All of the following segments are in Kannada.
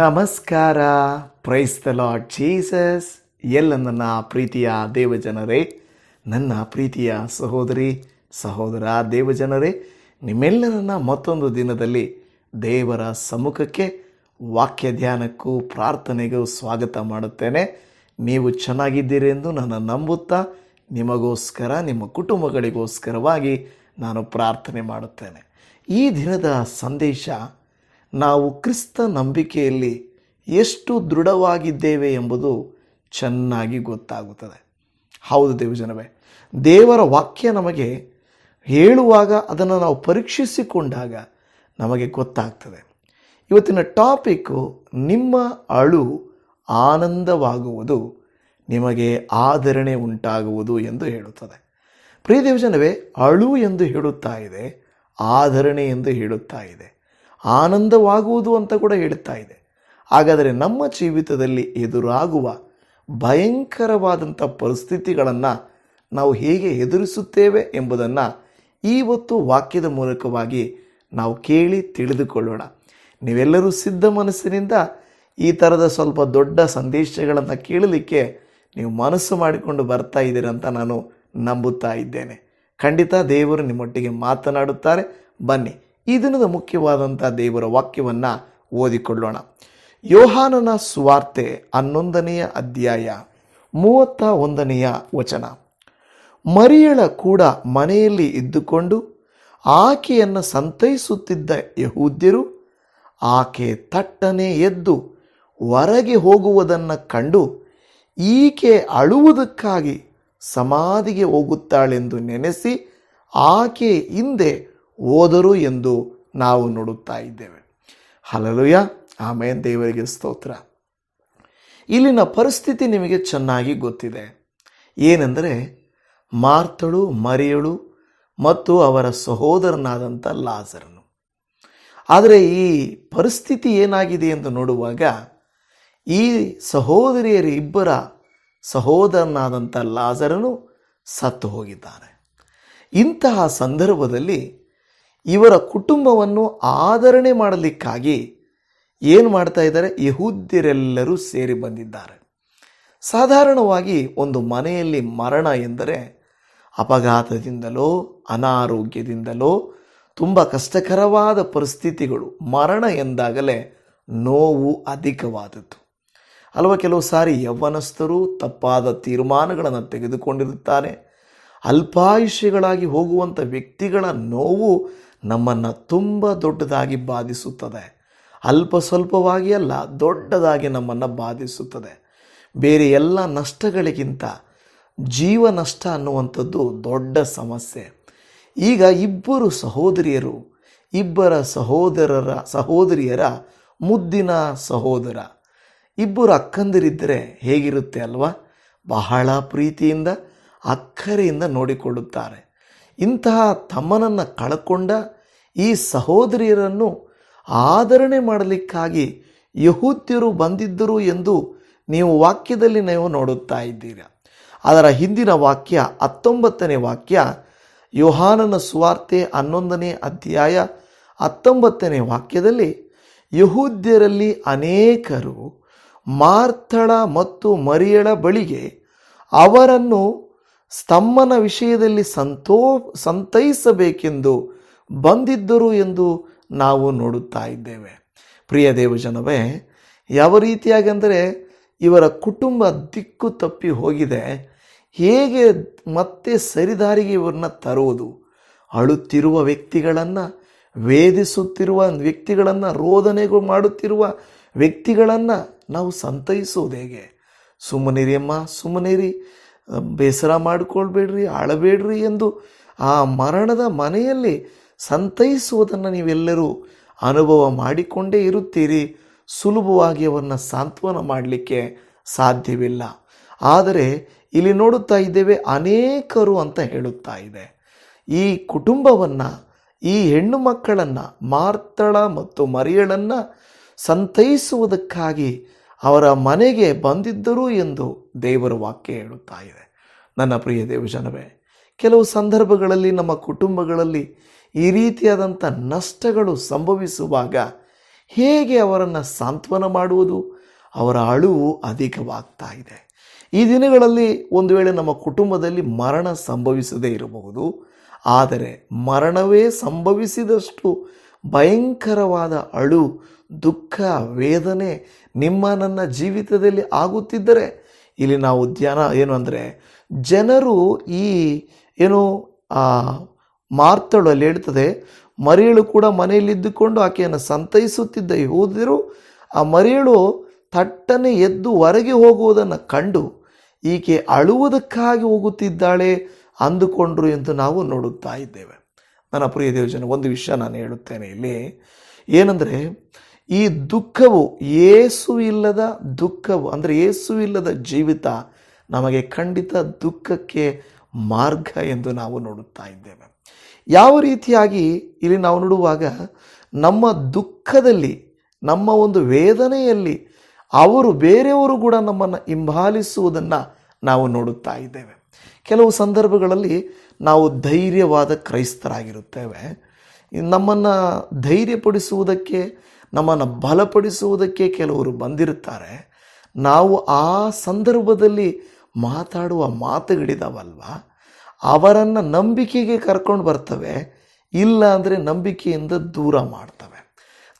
ನಮಸ್ಕಾರ. ಪ್ರೈಸ್ ದ ಲಾರ್ಡ್ ಜೀಸಸ್ ಎಲ್ಲ ನನ್ನ ಪ್ರೀತಿಯ ದೇವಜನರೇ, ನನ್ನ ಪ್ರೀತಿಯ ಸಹೋದರಿ, ಸಹೋದರ ದೇವಜನರೇ, ನಿಮ್ಮೆಲ್ಲರನ್ನ ಮತ್ತೊಂದು ದಿನದಲ್ಲಿ ದೇವರ ಸಮ್ಮುಖಕ್ಕೆ ವಾಕ್ಯ ಧ್ಯಾನಕ್ಕೂ ಪ್ರಾರ್ಥನೆಗೂ ಸ್ವಾಗತ ಮಾಡುತ್ತೇನೆ. ನೀವು ಚೆನ್ನಾಗಿದ್ದೀರಿ ಎಂದು ನಾನು ನಂಬುತ್ತಾ, ನಿಮಗೋಸ್ಕರ, ನಿಮ್ಮ ಕುಟುಂಬಗಳಿಗೋಸ್ಕರವಾಗಿ ನಾನು ಪ್ರಾರ್ಥನೆ ಮಾಡುತ್ತೇನೆ. ಈ ದಿನದ ಸಂದೇಶ ನಾವು ಕ್ರಿಸ್ತ ನಂಬಿಕೆಯಲ್ಲಿ ಎಷ್ಟು ದೃಢವಾಗಿದ್ದೇವೆ ಎಂಬುದು ಚೆನ್ನಾಗಿ ಗೊತ್ತಾಗುತ್ತದೆ. ಹೌದು ದೇವಜನವೇ, ದೇವರ ವಾಕ್ಯ ನಮಗೆ ಹೇಳುವಾಗ ಅದನ್ನು ನಾವು ಪರೀಕ್ಷಿಸಿಕೊಂಡಾಗ ನಮಗೆ ಗೊತ್ತಾಗ್ತದೆ. ಇವತ್ತಿನ ಟಾಪಿಕ್ಕು ನಿಮ್ಮ ಅಳು ಆನಂದವಾಗುವುದು, ನಿಮಗೆ ಆದರಣೆ ಉಂಟಾಗುವುದು ಎಂದು ಹೇಳುತ್ತದೆ. ಪ್ರಿಯ ದೇವಜನವೇ, ಅಳು ಎಂದು ಹೇಳುತ್ತಾ ಇದೆ ಆದರಣೆ ಎಂದು ಹೇಳುತ್ತಾ ಇದೆ. ಆನಂದವಾಗುವುದು ಅಂತ ಕೂಡ ಹೇಳುತ್ತಾ ಇದೆ. ಹಾಗಾದರೆ ನಮ್ಮ ಜೀವಿತದಲ್ಲಿ ಎದುರಾಗುವ ಭಯಂಕರವಾದಂಥ ಪರಿಸ್ಥಿತಿಗಳನ್ನು ನಾವು ಹೇಗೆ ಎದುರಿಸುತ್ತೇವೆ ಎಂಬುದನ್ನು ಇವತ್ತು ವಾಕ್ಯದ ಮೂಲಕವಾಗಿ ನಾವು ಕೇಳಿ ತಿಳಿದುಕೊಳ್ಳೋಣ. ನೀವೆಲ್ಲರೂ ಸಿದ್ಧ ಮನಸ್ಸಿನಿಂದ ಈ ಥರದ ಸ್ವಲ್ಪ ದೊಡ್ಡ ಸಂದೇಶಗಳನ್ನು ಕೇಳಲಿಕ್ಕೆ ನೀವು ಮನಸ್ಸು ಮಾಡಿಕೊಂಡು ಬರ್ತಾ ಇದ್ದೀರಂತ ನಾನು ನಂಬುತ್ತಾ ಇದ್ದೇನೆ. ಖಂಡಿತ ದೇವರು ನಿಮ್ಮೊಟ್ಟಿಗೆ ಮಾತನಾಡುತ್ತಾರೆ. ಬನ್ನಿ ಈ ದಿನದ ಮುಖ್ಯವಾದಂಥ ದೇವರ ವಾಕ್ಯವನ್ನು ಓದಿಕೊಳ್ಳೋಣ. ಯೋಹಾನನ ಸುವಾರ್ತೆ ಹನ್ನೊಂದನೆಯ ಅಧ್ಯಾಯ ಮೂವತ್ತ ಒಂದನೆಯ ವಚನ. ಮರಿಯಳ ಕೂಡ ಮನೆಯಲ್ಲಿ ಇದ್ದುಕೊಂಡು ಆಕೆಯನ್ನು ಸಂತೈಸುತ್ತಿದ್ದ ಯಹೂದ್ಯರು ಆಕೆ ತಟ್ಟನೆ ಎದ್ದು ಹೊರಗೆ ಹೋಗುವುದನ್ನು ಕಂಡು ಈಕೆ ಅಳುವುದಕ್ಕಾಗಿ ಸಮಾಧಿಗೆ ಹೋಗುತ್ತಾಳೆಂದು ನೆನೆಸಿ ಆಕೆ ಹಿಂದೆ ಹೋದರು ಎಂದು ನಾವು ನೋಡುತ್ತಾ ಇದ್ದೇವೆ. ಹಲಲುಯ ಆಮೇಲೆ ದೇವರಿಗೆ ಸ್ತೋತ್ರ. ಇಲ್ಲಿನ ಪರಿಸ್ಥಿತಿ ನಿಮಗೆ ಚೆನ್ನಾಗಿ ಗೊತ್ತಿದೆ. ಏನೆಂದರೆ, ಮಾರ್ತಳು, ಮರಿಯಳು ಮತ್ತು ಅವರ ಸಹೋದರನಾದಂಥ ಲಾಜರನು. ಆದರೆ ಈ ಪರಿಸ್ಥಿತಿ ಏನಾಗಿದೆ ಎಂದು ನೋಡುವಾಗ, ಈ ಸಹೋದರಿಯರ ಇಬ್ಬರ ಸಹೋದರನಾದಂಥ ಲಾಜರನು ಸತ್ತು ಹೋಗಿದ್ದಾನೆ. ಇಂತಹ ಸಂದರ್ಭದಲ್ಲಿ ಇವರ ಕುಟುಂಬವನ್ನು ಆದರಣೆ ಮಾಡಲಿಕ್ಕಾಗಿ ಏನು ಮಾಡ್ತಾ ಇದ್ದಾರೆ? ಯಹೂದ್ಯರೆಲ್ಲರೂ ಸೇರಿ ಬಂದಿದ್ದಾರೆ. ಸಾಧಾರಣವಾಗಿ ಒಂದು ಮನೆಯಲ್ಲಿ ಮರಣ ಎಂದರೆ ಅಪಘಾತದಿಂದಲೋ, ಅನಾರೋಗ್ಯದಿಂದಲೋ, ತುಂಬ ಕಷ್ಟಕರವಾದ ಪರಿಸ್ಥಿತಿಗಳು. ಮರಣ ಎಂದಾಗಲೇ ನೋವು ಅಧಿಕವಾದದ್ದು. ಅಲ್ವ? ಕೆಲವು ಸಾರಿ ಯೌವನಸ್ಥರು ತಪ್ಪಾದ ತೀರ್ಮಾನಗಳನ್ನು ತೆಗೆದುಕೊಂಡಿರುತ್ತಾರೆ. ಅಲ್ಪಾಯುಷ್ಯಗಳಾಗಿ ಹೋಗುವಂಥ ವ್ಯಕ್ತಿಗಳ ನೋವು ನಮ್ಮನ್ನು ತುಂಬ ದೊಡ್ಡದಾಗಿ ಬಾಧಿಸುತ್ತದೆ. ಅಲ್ಪ ಸ್ವಲ್ಪವಾಗಿ ಅಲ್ಲ, ದೊಡ್ಡದಾಗಿ ನಮ್ಮನ್ನು ಬಾಧಿಸುತ್ತದೆ. ಬೇರೆ ಎಲ್ಲ ನಷ್ಟಗಳಿಗಿಂತ ಜೀವ ನಷ್ಟ ಅನ್ನುವಂಥದ್ದು ದೊಡ್ಡ ಸಮಸ್ಯೆ. ಈಗ ಇಬ್ಬರು ಸಹೋದರಿಯರು, ಇಬ್ಬರ ಸಹೋದರರ, ಸಹೋದರಿಯರ ಮುದ್ದಿನ ಸಹೋದರ. ಇಬ್ಬರು ಅಕ್ಕಂದಿರಿದ್ದರೆ ಹೇಗಿರುತ್ತೆ ಅಲ್ವಾ? ಬಹಳ ಪ್ರೀತಿಯಿಂದ, ಅಕ್ಕರೆಯಿಂದ ನೋಡಿಕೊಳ್ಳುತ್ತಾರೆ. ಇಂತಹ ತಮ್ಮನನ್ನು ಕಳಕೊಂಡ ಈ ಸಹೋದರಿಯರನ್ನು ಆದರಣೆ ಮಾಡಲಿಕ್ಕಾಗಿ ಯಹೂದ್ಯರು ಬಂದಿದ್ದರು ಎಂದು ನೀವು ವಾಕ್ಯದಲ್ಲಿ ನೀವು ನೋಡುತ್ತಾ ಇದ್ದೀರಾ. ಅದರ ಹಿಂದಿನ ವಾಕ್ಯ, ಹತ್ತೊಂಬತ್ತನೇ ವಾಕ್ಯ, ಯೋಹಾನನ ಸುವಾರ್ತೆ ಹನ್ನೊಂದನೇ ಅಧ್ಯಾಯ ಹತ್ತೊಂಬತ್ತನೇ ವಾಕ್ಯದಲ್ಲಿ ಯಹೂದ್ಯರಲ್ಲಿ ಅನೇಕರು ಮಾರ್ತಳ ಮತ್ತು ಮರಿಯಳ ಬಳಿಗೆ ಅವರನ್ನು ಸ್ತಮ್ಮನ ವಿಷಯದಲ್ಲಿ ಸಂತೋ, ಸಂತೈಸಬೇಕೆಂದು ಬಂದಿದ್ದರು ಎಂದು ನಾವು ನೋಡುತ್ತಾ ಇದ್ದೇವೆ. ಪ್ರಿಯ ದೇವಜನವೇ, ಯಾವ ರೀತಿಯಾಗಿ ಅಂದರೆ ಇವರ ಕುಟುಂಬ ದಿಕ್ಕು ತಪ್ಪಿ ಹೋಗಿದೆ. ಹೇಗೆ ಮತ್ತೆ ಸರಿದಾರಿಗೆ ಇವರನ್ನ ತರುವುದು? ಅಳುತ್ತಿರುವ ವ್ಯಕ್ತಿಗಳನ್ನು, ವೇದಿಸುತ್ತಿರುವ ವ್ಯಕ್ತಿಗಳನ್ನು, ರೋದನೆಗೂ ಮಾಡುತ್ತಿರುವ ವ್ಯಕ್ತಿಗಳನ್ನು ನಾವು ಸಂತೈಸುವುದು ಹೇಗೆ? ಸುಮ್ಮನಿರಿ ಅಮ್ಮ, ಸುಮ್ಮನಿರಿ. ಬೇಸರ ಮಾಡಿಕೊಳ್ಬೇಡ್ರಿ ಅಳಬೇಡ್ರಿ ಎಂದು ಆ ಮರಣದ ಮನೆಯಲ್ಲಿ ಸಂತೈಸುವುದನ್ನು ನೀವೆಲ್ಲರೂ ಅನುಭವ ಮಾಡಿಕೊಂಡೇ ಇರುತ್ತೀರಿ. ಸುಲಭವಾಗಿ ಅವರನ್ನು ಸಾಂತ್ವನ ಮಾಡಲಿಕ್ಕೆ ಸಾಧ್ಯವಿಲ್ಲ. ಆದರೆ ಇಲ್ಲಿ ನೋಡುತ್ತಾ ಇದ್ದೇವೆ, ಅನೇಕರು ಅಂತ ಹೇಳುತ್ತಾ ಇದೆ. ಈ ಕುಟುಂಬವನ್ನು, ಈ ಹೆಣ್ಣು ಮಕ್ಕಳನ್ನು ಮಾರ್ತಳ ಮತ್ತು ಮರಿಯಳನ್ನು ಸಂತೈಸುವುದಕ್ಕಾಗಿ ಅವರ ಮನೆಗೆ ಬಂದಿದ್ದರು ಎಂದು ದೇವರ ವಾಕ್ಯ ಹೇಳುತ್ತಾ ಇದೆ. ನನ್ನ ಪ್ರಿಯ ದೇವಜನವೇ ಕೆಲವು ಸಂದರ್ಭಗಳಲ್ಲಿ ನಮ್ಮ ಕುಟುಂಬಗಳಲ್ಲಿ ಈ ರೀತಿಯಾದಂಥ ನಷ್ಟಗಳು ಸಂಭವಿಸುವಾಗ ಹೇಗೆ ಅವರನ್ನು ಸಾಂತ್ವನ ಮಾಡುವುದು? ಅವರ ಅಳುವು ಅಧಿಕವಾಗ್ತಾ ಇದೆ. ಈ ದಿನಗಳಲ್ಲಿ ಒಂದು ವೇಳೆ ನಮ್ಮ ಕುಟುಂಬದಲ್ಲಿ ಮರಣ ಸಂಭವಿಸದೇ ಇರಬಹುದು. ಆದರೆ ಮರಣವೇ ಸಂಭವಿಸಿದಷ್ಟು ಭಯಂಕರವಾದ ಅಳು, ದುಃಖ, ವೇದನೆ ನಿಮ್ಮ ನನ್ನ ಜೀವಿತದಲ್ಲಿ ಆಗುತ್ತಿದ್ದರೆ, ಇಲ್ಲಿ ನಾವು ಧ್ಯಾನ ಏನು ಅಂದರೆ, ಜನರು ಈ ಏನು ಮಾರ್ತಳು ಅಲ್ಲಿ ಹೇಳ್ತದೆ, ಮರಿಯಳು ಕೂಡ ಮನೆಯಲ್ಲಿದ್ದುಕೊಂಡು ಆಕೆಯನ್ನು ಸಂತೈಸುತ್ತಿದ್ದ ಯಹೂದ್ಯರು, ಆ ಮರಿಯಳು ತಟ್ಟನೆ ಎದ್ದು ಹೊರಗೆ ಹೋಗುವುದನ್ನು ಕಂಡು, ಈಕೆ ಅಳುವುದಕ್ಕಾಗಿ ಹೋಗುತ್ತಿದ್ದಾಳೆ ಅಂದುಕೊಂಡ್ರು ಎಂದು ನಾವು ನೋಡುತ್ತಾ ಇದ್ದೇವೆ. ನನ್ನ ಪ್ರಿಯ ದೇವಜನ ಒಂದು ವಿಷಯ ನಾನು ಹೇಳುತ್ತೇನೆ ಇಲ್ಲಿ. ಏನಂದರೆ ಈ ದುಃಖವು ಏಸುವಿಲ್ಲದ ದುಃಖವು, ಅಂದರೆ ಏಸುವಿಲ್ಲದ ಜೀವಿತ ನಮಗೆ ಖಂಡಿತ ದುಃಖಕ್ಕೆ ಮಾರ್ಗ ಎಂದು ನಾವು ನೋಡುತ್ತಾ ಇದ್ದೇವೆ. ಯಾವ ರೀತಿಯಾಗಿ ಇಲ್ಲಿ ನಾವು ನೋಡುವಾಗ ನಮ್ಮ ದುಃಖದಲ್ಲಿ, ನಮ್ಮ ಒಂದು ವೇದನೆಯಲ್ಲಿ ಅವರು ಬೇರೆಯವರು ಕೂಡ ನಮ್ಮನ್ನು ಹಿಂಬಾಲಿಸುವುದನ್ನು ನಾವು ನೋಡುತ್ತಾ ಇದ್ದೇವೆ. ಕೆಲವು ಸಂದರ್ಭಗಳಲ್ಲಿ ನಾವು ಧೈರ್ಯವಾದ ಕ್ರೈಸ್ತರಾಗಿರುತ್ತೇವೆ. ನಮ್ಮನ್ನು ಧೈರ್ಯಪಡಿಸುವುದಕ್ಕೆ ನಮ್ಮನ್ನು ಬಲಪಡಿಸುವುದಕ್ಕೆ ಕೆಲವರು ಬಂದಿರುತ್ತಾರೆ. ನಾವು ಆ ಸಂದರ್ಭದಲ್ಲಿ ಮಾತಾಡುವ ಮಾತುಗಳಿದಾವಲ್ವ? ಅವರನ್ನು ನಂಬಿಕೆಗೆ ಕರ್ಕೊಂಡು ಬರ್ತವೆ, ಇಲ್ಲ ಅಂದರೆ ನಂಬಿಕೆಯಿಂದ ದೂರ ಮಾಡ್ತವೆ.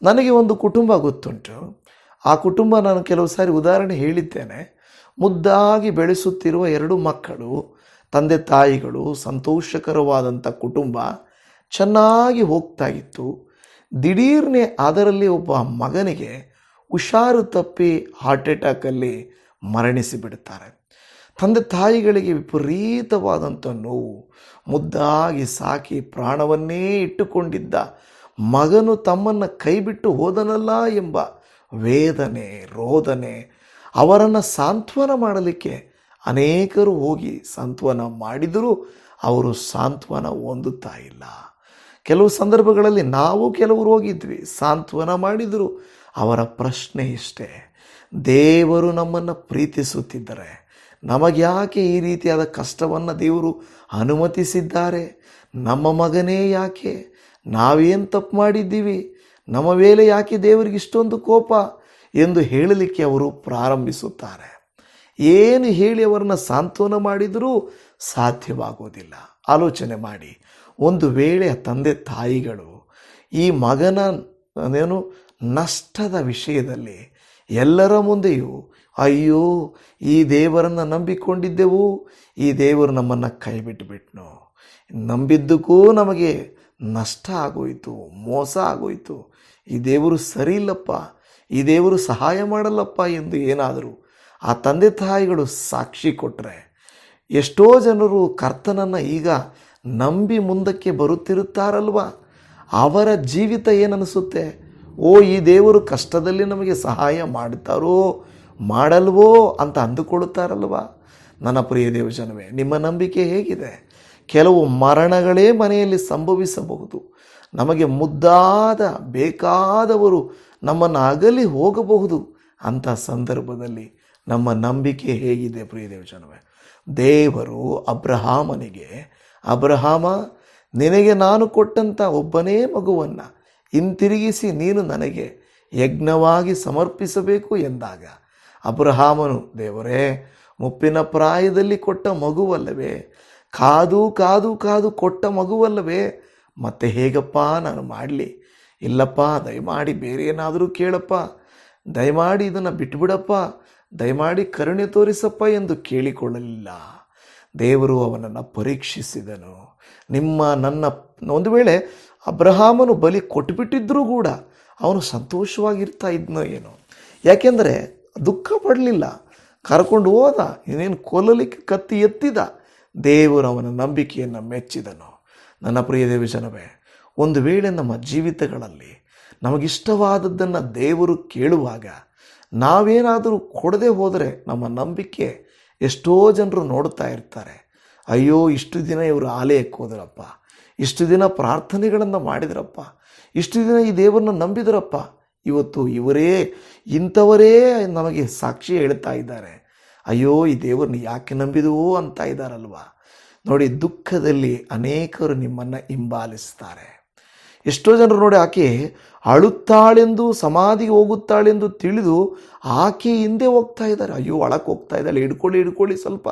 ನನಗೆ ಒಂದು ಕುಟುಂಬ ಗೊತ್ತುಂಟು. ಆ ಕುಟುಂಬ ನಾನು ಕೆಲವು ಸಾರಿ ಉದಾಹರಣೆ ಹೇಳಿದ್ದೇನೆ. ಮುದ್ದಾಗಿ ಬೆಳೆಸುತ್ತಿರುವ ಎರಡು ಮಕ್ಕಳು, ತಂದೆ ತಾಯಿಗಳು ಸಂತೋಷಕರವಾದಂಥ ಕುಟುಂಬ ಚೆನ್ನಾಗಿ ಹೋಗ್ತಾ ಇತ್ತು. ದಿಢೀರ್ನೆ ಅದರಲ್ಲಿ ಒಬ್ಬ ಮಗನಿಗೆ ಹುಷಾರು ತಪ್ಪಿ ಹಾರ್ಟ್ ಅಟ್ಯಾಕಲ್ಲಿ ಮರಣಿಸಿಬಿಡುತ್ತಾರೆ. ತಂದೆ ತಾಯಿಗಳಿಗೆ ವಿಪರೀತವಾದಂಥ ನೋವು, ಮುದ್ದಾಗಿ ಸಾಕಿ ಪ್ರಾಣವನ್ನೇ ಇಟ್ಟುಕೊಂಡಿದ್ದ ಮಗನು ತಮ್ಮನ್ನು ಕೈಬಿಟ್ಟು ಹೋದನಲ್ಲ ಎಂಬ ವೇದನೆ, ರೋದನೆ ಅವರನ್ನು ಸಾಂತ್ವನ ಮಾಡಲಿಕ್ಕೆ ಅನೇಕರು ಹೋಗಿ ಸಾಂತ್ವನ ಮಾಡಿದರೂ ಅವರು ಸಾಂತ್ವನ ಹೊಂದುತ್ತಾ ಇಲ್ಲ. ಕೆಲವು ಸಂದರ್ಭಗಳಲ್ಲಿ ನಾವು ಕೆಲವರು ಹೋಗಿದ್ವಿ, ಸಾಂತ್ವನ ಮಾಡಿದರು. ಅವರ ಪ್ರಶ್ನೆ ಇಷ್ಟೇ, ದೇವರು ನಮ್ಮನ್ನು ಪ್ರೀತಿಸುತ್ತಿದ್ದರೆ ನಮಗ್ಯಾಕೆ ಈ ರೀತಿಯಾದ ಕಷ್ಟವನ್ನು ದೇವರು ಅನುಮತಿಸಿದ್ದಾರೆ? ನಮ್ಮ ಮಗನೇ ಯಾಕೆ? ನಾವೇನು ತಪ್ಪು ಮಾಡಿದ್ದೀವಿ? ನಮ್ಮ ವೇಳೆ ಯಾಕೆ ದೇವರಿಗೆ ಇಷ್ಟೊಂದು ಕೋಪ? ಎಂದು ಹೇಳಲಿಕ್ಕೆ ಅವರು ಪ್ರಾರಂಭಿಸುತ್ತಾರೆ. ಏನು ಹೇಳಿ ಅವರನ್ನು ಸಾಂತ್ವನ ಮಾಡಿದರೂ ಸಾಧ್ಯವಾಗುವುದಿಲ್ಲ ಆಲೋಚನೆ ಮಾಡಿ. ಒಂದು ವೇಳೆ ತಂದೆ ತಾಯಿಗಳು ಈ ಮಗನ ಏನು ನಷ್ಟದ ವಿಷಯದಲ್ಲಿ ಎಲ್ಲರ ಮುಂದೆಯೂ, ಅಯ್ಯೋ, ಈ ದೇವರನ್ನು ನಂಬಿಕೊಂಡಿದ್ದೆವು, ಈ ದೇವರು ನಮ್ಮನ್ನು ಕೈ ಬಿಟ್ಟುಬಿಟ್ನು ನಂಬಿದ್ದಕ್ಕೂ ನಮಗೆ ನಷ್ಟ ಆಗೋಯಿತು, ಮೋಸ ಆಗೋಯಿತು. ಈ ದೇವರು ಸರಿ ಇಲ್ಲಪ್ಪ ಈ ದೇವರು ಸಹಾಯ ಮಾಡಲ್ಲಪ್ಪ ಎಂದು ಏನಾದರೂ ಆ ತಂದೆ ತಾಯಿಗಳು ಸಾಕ್ಷಿ ಕೊಟ್ಟರೆ ಎಷ್ಟೋ ಜನರು ಕರ್ತನನ್ನು ಈಗ ನಂಬಿ ಮುಂದಕ್ಕೆ ಬರುತ್ತಿರುತ್ತಾರಲ್ವ? ಅವರ ಜೀವಿತ ಏನನಿಸುತ್ತೆ ಓ, ಈ ದೇವರು ಕಷ್ಟದಲ್ಲಿ ನಮಗೆ ಸಹಾಯ ಮಾಡುತ್ತಾರೋ ಮಾಡಲ್ವೋ ಅಂತ ಅಂದುಕೊಳ್ಳುತ್ತಾರಲ್ವ? ನನ್ನ ಪ್ರಿಯ ದೇವಜನವೇ, ನಿಮ್ಮ ನಂಬಿಕೆ ಹೇಗಿದೆ? ಕೆಲವು ಮರಣಗಳೇ ಮನೆಯಲ್ಲಿ ಸಂಭವಿಸಬಹುದು. ನಮಗೆ ಮುದ್ದಾದ, ಬೇಕಾದವರು ನಮ್ಮನ್ನು ಅಗಲಿ ಹೋಗಬಹುದು ಅಂಥ ಸಂದರ್ಭದಲ್ಲಿ ನಮ್ಮ ನಂಬಿಕೆ ಹೇಗಿದೆ ಪ್ರಿಯ ದೇವಜನವೇ. ದೇವರು ಅಬ್ರಹಾಮನಿಗೆ ಅಬ್ರಹಾಮ, ನಿನಗೆ ನಾನು ಕೊಟ್ಟಂಥ ಒಬ್ಬನೇ ಮಗುವನ್ನು ಹಿಂತಿರುಗಿಸಿ ನೀನು ನನಗೆ ಯಜ್ಞವಾಗಿ ಸಮರ್ಪಿಸಬೇಕು ಎಂದಾಗ, ಅಬ್ರಹಾಮನು, ದೇವರೇ, ಮುಪ್ಪಿನ ಪ್ರಾಯದಲ್ಲಿ ಕೊಟ್ಟ ಮಗುವಲ್ಲವೇ? ಕಾದು ಕಾದು ಕಾದು ಕೊಟ್ಟ ಮಗುವಲ್ಲವೇ? ಮತ್ತೆ ಹೇಗಪ್ಪ ನಾನು ಮಾಡಲಿ? ಇಲ್ಲಪ್ಪ, ದಯಮಾಡಿ ಬೇರೆ ಏನಾದರೂ ಕೇಳಪ್ಪ. ದಯಮಾಡಿ ಇದನ್ನು ಬಿಟ್ಬಿಡಪ್ಪ. ದಯಮಾಡಿ ಕರುಣೆ ತೋರಿಸಪ್ಪ ಎಂದು ಕೇಳಿಕೊಳ್ಳಲಿಲ್ಲ. ದೇವರು ಅವನನ್ನು ಪರೀಕ್ಷಿಸಿದನು. ನಿಮ್ಮ ನನ್ನ, ಒಂದು ವೇಳೆ ಅಬ್ರಹಾಮನು ಬಲಿ ಕೊಟ್ಟುಬಿಟ್ಟಿದ್ರೂ ಕೂಡ ಅವನು ಸಂತೋಷವಾಗಿರ್ತಾ ಇದ್ನೋ ಏನೋ. ಯಾಕೆಂದರೆ ದುಃಖ ಪಡಲಿಲ್ಲ. ಕರ್ಕೊಂಡು ಹೋದ, ಇನ್ನೇನು ಕೊಲ್ಲಲಿಕ್ಕೆ ಕತ್ತಿ ಎತ್ತಿದ, ದೇವರು ಅವನ ನಂಬಿಕೆಯನ್ನು ಮೆಚ್ಚಿದನು. ನನ್ನ ಪ್ರಿಯ ದೇವಿ ಜನವೇ, ಒಂದು ವೇಳೆ ನಮ್ಮ ಜೀವಿತಗಳಲ್ಲಿ ನಮಗಿಷ್ಟವಾದದ್ದನ್ನು ದೇವರು ಕೇಳುವಾಗ ನಾವೇನಾದರೂ ಕೊಡದೆ ಹೋದರೆ ನಮ್ಮ ನಂಬಿಕೆ ಎಷ್ಟೋ ಜನರು ನೋಡ್ತಾ ಇರ್ತಾರೆ. ಅಯ್ಯೋ, ಇಷ್ಟು ದಿನ ಇವರು ಆಲಯಕ್ಕೆ ಹೋದ್ರಪ್ಪ ಇಷ್ಟು ದಿನ ಪ್ರಾರ್ಥನೆಗಳನ್ನು ಮಾಡಿದ್ರಪ್ಪ. ಇಷ್ಟು ದಿನ ಈ ದೇವರನ್ನ ನಂಬಿದ್ರಪ್ಪ. ಇವತ್ತು ಇವರೇ, ಇಂಥವರೇ ನಮಗೆ ಸಾಕ್ಷಿ ಹೇಳ್ತಾ ಇದ್ದಾರೆ. ಅಯ್ಯೋ, ಈ ದೇವರನ್ನ ಯಾಕೆ ನಂಬಿದವು ಅಂತ ಇದ್ದಾರಲ್ವ ನೋಡಿ, ದುಃಖದಲ್ಲಿ ಅನೇಕರು ನಿಮ್ಮನ್ನು ಹಿಂಬಾಲಿಸ್ತಾರೆ. ಎಷ್ಟೋ ಜನರು ನೋಡಿ ಆಕೆ ಅಳುತ್ತಾಳೆಂದು, ಸಮಾಧಿಗೆ ಹೋಗುತ್ತಾಳೆಂದು ತಿಳಿದು ಆಕೆ ಹಿಂದೆ ಹೋಗ್ತಾ ಇದ್ದಾರೆ. ಅಯ್ಯೋ ಒಳಕ್ಕೆ ಹೋಗ್ತಾ ಇದ್ದಾಳೆ ಹಿಡ್ಕೊಳ್ಳಿ ಹಿಡ್ಕೊಳ್ಳಿ ಸ್ವಲ್ಪ.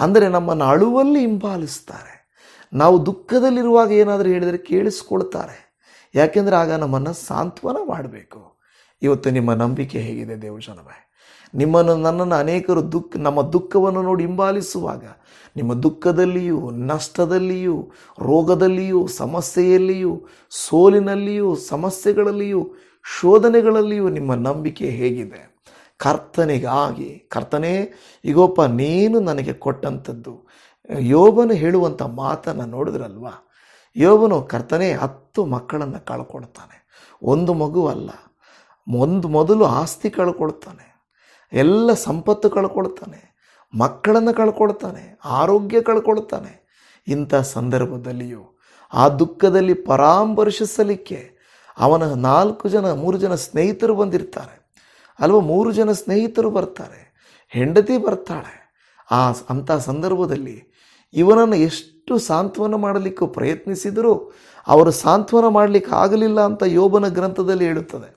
ಅಂದರೆ ನಮ್ಮನ್ನು ಅಳುವಲ್ಲಿ ಹಿಂಬಾಲಿಸ್ತಾರೆ. ನಾವು ದುಃಖದಲ್ಲಿರುವಾಗ ಏನಾದರೂ ಹೇಳಿದರೆ ಕೇಳಿಸ್ಕೊಳ್ತಾರೆ. ಯಾಕೆಂದರೆ ಆಗ ನಮ್ಮನ್ನು ಸಾಂತ್ವನ ಮಾಡಬೇಕು. ಇವತ್ತು ನಿಮ್ಮ ನಂಬಿಕೆ ಹೇಗಿದೆ ದೇವಜನವೇ? ನಿಮ್ಮನ್ನು ನನ್ನನ್ನು ಅನೇಕರು ದುಃಖ, ನಮ್ಮ ದುಃಖವನ್ನು ನೋಡಿ ಹಿಂಬಾಲಿಸುವಾಗ ನಿಮ್ಮ ದುಃಖದಲ್ಲಿಯೂ, ನಷ್ಟದಲ್ಲಿಯೂ, ರೋಗದಲ್ಲಿಯೂ, ಸಮಸ್ಯೆಯಲ್ಲಿಯೂ, ಸೋಲಿನಲ್ಲಿಯೂ, ಸಮಸ್ಯೆಗಳಲ್ಲಿಯೂ, ಶೋಧನೆಗಳಲ್ಲಿಯೂ ನಿಮ್ಮ ನಂಬಿಕೆ ಹೇಗಿದೆ. ಕರ್ತನಿಗಾಗಿ ಕರ್ತನೇ ಈಗೋಪ್ಪ ನೀನು ನನಗೆ ಕೊಟ್ಟಂಥದ್ದು. ಯೋಬನು ಹೇಳುವಂಥ ಮಾತನ್ನು ನೋಡಿದ್ರಲ್ವಾ? ಯೋಬನು ಕರ್ತನೇ, ಹತ್ತು ಮಕ್ಕಳನ್ನು ಕಳ್ಕೊಡ್ತಾನೆ. ಒಂದು ಮಗು ಅಲ್ಲ, ಒಂದು ಮೊದಲು ಆಸ್ತಿ ಕಳ್ಕೊಳ್ತಾನೆ ಎಲ್ಲ ಸಂಪತ್ತು ಕಳ್ಕೊಳ್ತಾನೆ, ಮಕ್ಕಳನ್ನು ಕಳ್ಕೊಳ್ತಾನೆ, ಆರೋಗ್ಯ ಕಳ್ಕೊಳ್ತಾನೆ. ಇಂಥ ಸಂದರ್ಭದಲ್ಲಿಯೂ ಆ ದುಃಖದಲ್ಲಿ ಪರಾಮರ್ಶಿಸಲಿಕ್ಕೆ ಅವನ ನಾಲ್ಕು ಜನ, ಮೂರು ಜನ ಸ್ನೇಹಿತರು ಬಂದಿರ್ತಾರೆ. ಅಲ್ವಾ, ಮೂರು ಜನ ಸ್ನೇಹಿತರು ಬರ್ತಾರೆ, ಹೆಂಡತಿ ಬರ್ತಾಳೆ. ಆ ಅಂಥ ಸಂದರ್ಭದಲ್ಲಿ ಇವನನ್ನು ಎಷ್ಟು ಸಾಂತ್ವನ ಮಾಡಲಿಕ್ಕೂ ಪ್ರಯತ್ನಿಸಿದರೂ ಅವರು ಸಾಂತ್ವನ ಮಾಡಲಿಕ್ಕೆ ಆಗಲಿಲ್ಲ ಅಂತ ಯೋಬನ ಗ್ರಂಥದಲ್ಲಿ ಹೇಳುತ್ತದೆ.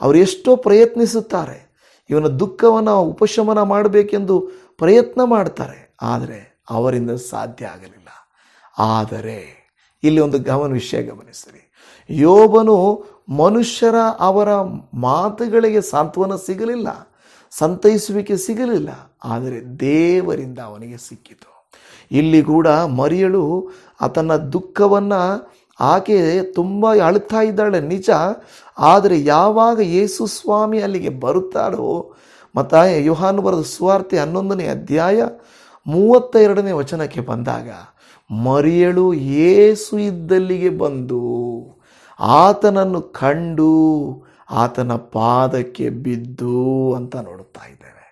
ಅವರು ಎಷ್ಟೋ ಪ್ರಯತ್ನಿಸುತ್ತಾರೆ. ಇವನ ದುಃಖವನ್ನು ಉಪಶಮನ ಮಾಡಬೇಕೆಂದು ಪ್ರಯತ್ನ ಮಾಡ್ತಾರೆ. ಆದರೆ ಅವರಿಂದ ಸಾಧ್ಯ ಆಗಲಿಲ್ಲ. ಆದರೆ ಇಲ್ಲಿ ಒಂದು ಗಮನ ವಿಷಯ ಗಮನಿಸಿರಿ. ಯೋಬನು ಮನುಷ್ಯರ ಅವರ ಮಾತುಗಳಿಗೆ ಸಾಂತ್ವನ ಸಿಗಲಿಲ್ಲ. ಸಂತೈಸುವಿಕೆ ಸಿಗಲಿಲ್ಲ. ಆದರೆ ದೇವರಿಂದ ಅವನಿಗೆ ಸಿಕ್ಕಿತು. ಇಲ್ಲಿ ಕೂಡ ಮರಿಯಳು ತನ್ನ ದುಃಖವನ್ನು ಆಕೆ ತುಂಬ ಅಳುತ್ತಾ ಇದ್ದಾಳೆ, ನಿಜ. ಆದರೆ ಯಾವಾಗ ಯೇಸು ಸ್ವಾಮಿ ಅಲ್ಲಿಗೆ ಬರುತ್ತಾಳೋ ಮತ್ತು ಯುಹಾನು ಬರೆದ ಸುವಾರ್ತೆ ಹನ್ನೊಂದನೇ ಅಧ್ಯಾಯ ಮೂವತ್ತ ಎರಡನೇ ವಚನಕ್ಕೆ ಬಂದಾಗ, ಮರಿಯಳು ಏಸು ಇದ್ದಲ್ಲಿಗೆ ಬಂದು ಆತನನ್ನು ಕಂಡು ಆತನ ಪಾದಕ್ಕೆ ಬಿದ್ದು ಅಂತ ನೋಡುತ್ತಾ ಇದ್ದೇವೆ.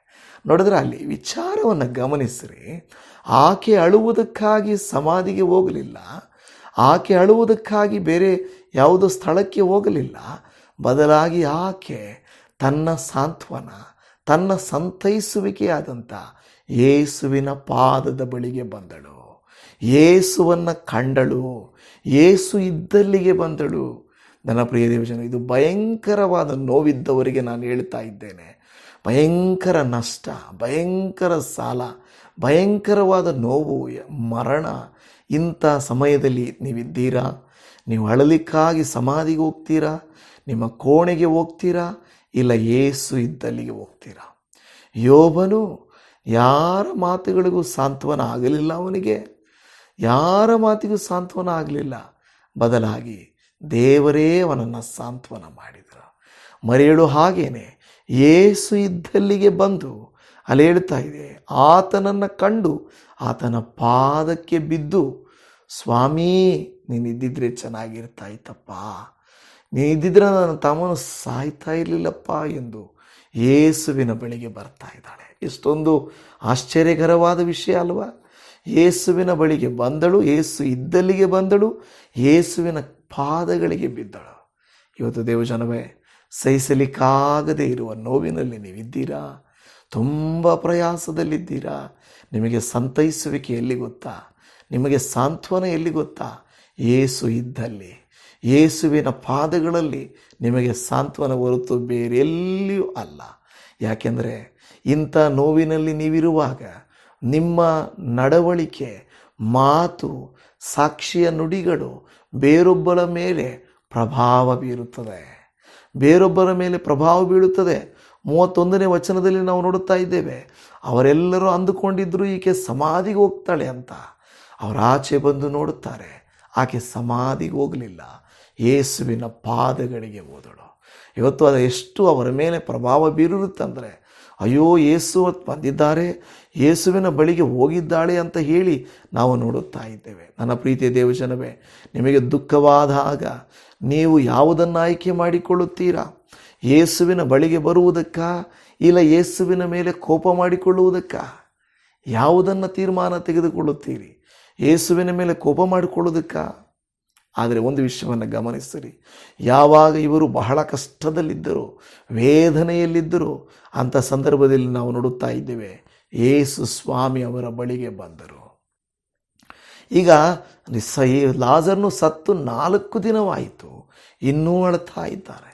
ನೋಡಿದ್ರೆ ಅಲ್ಲಿ ವಿಚಾರವನ್ನು ಗಮನಿಸಿರಿ. ಆಕೆ ಅಳುವುದಕ್ಕಾಗಿ ಸಮಾಧಿಗೆ ಹೋಗಲಿಲ್ಲ. ಆಕೆ ಅಳುವುದಕ್ಕಾಗಿ ಬೇರೆ ಯಾವುದೋ ಸ್ಥಳಕ್ಕೆ ಹೋಗಲಿಲ್ಲ. ಬದಲಾಗಿ ಆಕೆ ತನ್ನ ಸಾಂತ್ವನ, ತನ್ನ ಸಂತೈಸುವಿಕೆಯಾದಂಥ ಯೇಸುವಿನ ಪಾದದ ಬಳಿಗೆ ಬಂದಳು. ಯೇಸುವನ್ನು ಕಂಡಳು. ಯೇಸು ಇದ್ದಲ್ಲಿಗೆ ಬಂದಳು. ನನ್ನ ಪ್ರಿಯ ದೇವಜನ ಇದು ಭಯಂಕರವಾದ ನೋವಿದ್ದವರಿಗೆ ನಾನು ಹೇಳ್ತಾ ಇದ್ದೇನೆ. ಭಯಂಕರ ನಷ್ಟ, ಭಯಂಕರ ಸಾಲ, ಭಯಂಕರವಾದ ನೋವು, ಮರಣ ಇಂಥ ಸಮಯದಲ್ಲಿ ನೀವಿದ್ದೀರಾ? ನೀವು ಅಳಲಿಕ್ಕಾಗಿ ಸಮಾಧಿಗೆ ಹೋಗ್ತೀರಾ? ನಿಮ್ಮ ಕೋಣೆಗೆ ಹೋಗ್ತೀರಾ? ಇಲ್ಲ ಏಸು ಇದ್ದಲ್ಲಿಗೆ ಹೋಗ್ತೀರಾ? ಯೋಬನು ಯಾರ ಮಾತುಗಳಿಗೂ ಸಾಂತ್ವನ ಆಗಲಿಲ್ಲ ಅವನಿಗೆ. ಯಾರ ಮಾತಿಗೂ ಸಾಂತ್ವನ ಆಗಲಿಲ್ಲ ಬದಲಾಗಿ ದೇವರೇ ಅವನನ್ನು ಸಾಂತ್ವನ ಮಾಡಿದರು. ಮರೆಯಳು ಹಾಗೇನೆ, ಏಸು ಇದ್ದಲ್ಲಿಗೆ ಬಂದು ಅಲ್ಲಿ ಹೇಳ್ತಾ ಇದೆ, ಆತನನ್ನು ಕಂಡು, ಆತನ ಪಾದಕ್ಕೆ ಬಿದ್ದು, ಸ್ವಾಮಿ ನೀನಿದ್ದಿದ್ರೆ ಇತ್ತಪ್ಪ. ನೀನಿದ್ದಿದ್ರೆ ನನ್ನ ತಮ್ಮನು ಸಾಯ್ತಾ ಇರಲಿಲ್ಲಪ್ಪ ಎಂದು ಯೇಸುವಿನ ಬಳಿಗೆ ಬರ್ತಾ ಇದ್ದಾಳೆ. ಎಷ್ಟೊಂದು ಆಶ್ಚರ್ಯಕರವಾದ ವಿಷಯ ಅಲ್ವಾ? ಯೇಸುವಿನ ಬಳಿಗೆ ಬಂದಳು ಏಸು ಇದ್ದಲ್ಲಿಗೆ ಬಂದಳು, ಯೇಸುವಿನ ಪಾದಗಳಿಗೆ ಬಿದ್ದಳು. ಇವತ್ತು ದೇವಜನವೇ, ಸಹಿಸಲಿಕ್ಕಾಗದೇ ಇರುವ ನೋವಿನಲ್ಲಿ ನೀವಿದ್ದೀರಾ? ತುಂಬ ಪ್ರಯಾಸದಲ್ಲಿದ್ದೀರಾ? ನಿಮಗೆ ಸಂತೈಸುವಿಕೆ ಎಲ್ಲಿ ಗೊತ್ತಾ? ನಿಮಗೆ ಸಾಂತ್ವನ ಎಲ್ಲಿ ಗೊತ್ತಾ? ಏಸು ಇದ್ದಲ್ಲಿ. ಯೇಸುವಿನ ಪಾದಗಳಲ್ಲಿ ನಿಮಗೆ ಸಾಂತ್ವನ ಹೊರತು ಬೇರೆ ಎಲ್ಲಿಯೂ ಅಲ್ಲ. ಯಾಕೆಂದರೆ ಇಂಥ ನೋವಿನಲ್ಲಿ ನೀವಿರುವಾಗ ನಿಮ್ಮ ನಡವಳಿಕೆ, ಮಾತು, ಸಾಕ್ಷಿಯ ನುಡಿಗಳು ಬೇರೊಬ್ಬರ ಮೇಲೆ ಪ್ರಭಾವ ಬೀರುತ್ತದೆ. ಬೇರೊಬ್ಬರ ಮೇಲೆ ಪ್ರಭಾವ ಬೀಳುತ್ತದೆ ಮೂವತ್ತೊಂದನೇ ವಚನದಲ್ಲಿ ನಾವು ನೋಡುತ್ತಾ ಇದ್ದೇವೆ, ಅವರೆಲ್ಲರೂ ಅಂದುಕೊಂಡಿದ್ದರು ಈಕೆ ಸಮಾಧಿಗೆ ಹೋಗ್ತಾಳೆ ಅಂತ. ಅವರ ಆಚೆ ಬಂದು ನೋಡುತ್ತಾರೆ, ಆಕೆ ಸಮಾಧಿಗೆ ಹೋಗಲಿಲ್ಲ, ಯೇಸುವಿನ ಪಾದಗಳಿಗೆ ಹೋದಳು. ಇವತ್ತು ಅದು ಎಷ್ಟು ಅವರ ಮೇಲೆ ಪ್ರಭಾವ ಬೀರಿರುತ್ತಂದರೆ ಅಯ್ಯೋ, ಯೇಸು ಬಂದಿದ್ದಾರೆ, ಯೇಸುವಿನ ಬಳಿಗೆ ಹೋಗಿದ್ದಾಳೆ ಅಂತ ಹೇಳಿ ನಾವು ನೋಡುತ್ತಾ ಇದ್ದೇವೆ. ನನ್ನ ಪ್ರೀತಿಯ ದೇವಜನವೇ ನಿಮಗೆ ದುಃಖವಾದಾಗ ನೀವು ಯಾವುದನ್ನು ಆಯ್ಕೆ ಮಾಡಿಕೊಳ್ಳುತ್ತೀರಾ? ಯೇಸುವಿನ ಬಳಿಗೆ ಬರುವುದಕ್ಕ? ಇಲ್ಲ ಯೇಸುವಿನ ಮೇಲೆ ಕೋಪ ಮಾಡಿಕೊಳ್ಳುವುದಕ್ಕ? ಯಾವುದನ್ನು ತೀರ್ಮಾನ ತೆಗೆದುಕೊಳ್ಳುತ್ತೀರಿ? ಯೇಸುವಿನ ಮೇಲೆ ಕೋಪ ಮಾಡಿಕೊಳ್ಳುವುದಕ್ಕ? ಆದರೆ ಒಂದು ವಿಷಯವನ್ನು ಗಮನಿಸಿರಿ. ಯಾವಾಗ ಇವರು ಬಹಳ ಕಷ್ಟದಲ್ಲಿದ್ದರು, ವೇದನೆಯಲ್ಲಿದ್ದರು, ಅಂಥ ಸಂದರ್ಭದಲ್ಲಿ ನಾವು ನೋಡುತ್ತಾ ಇದ್ದೇವೆ, ಯೇಸು ಸ್ವಾಮಿ ಅವರ ಬಳಿಗೆ ಬಂದರು. ಈಗ ಲಾಜರ್ನು ಸತ್ತು ನಾಲ್ಕು ದಿನವಾಯಿತು, ಇನ್ನೂ ಅಳ್ತಾ ಇದ್ದಾರೆ.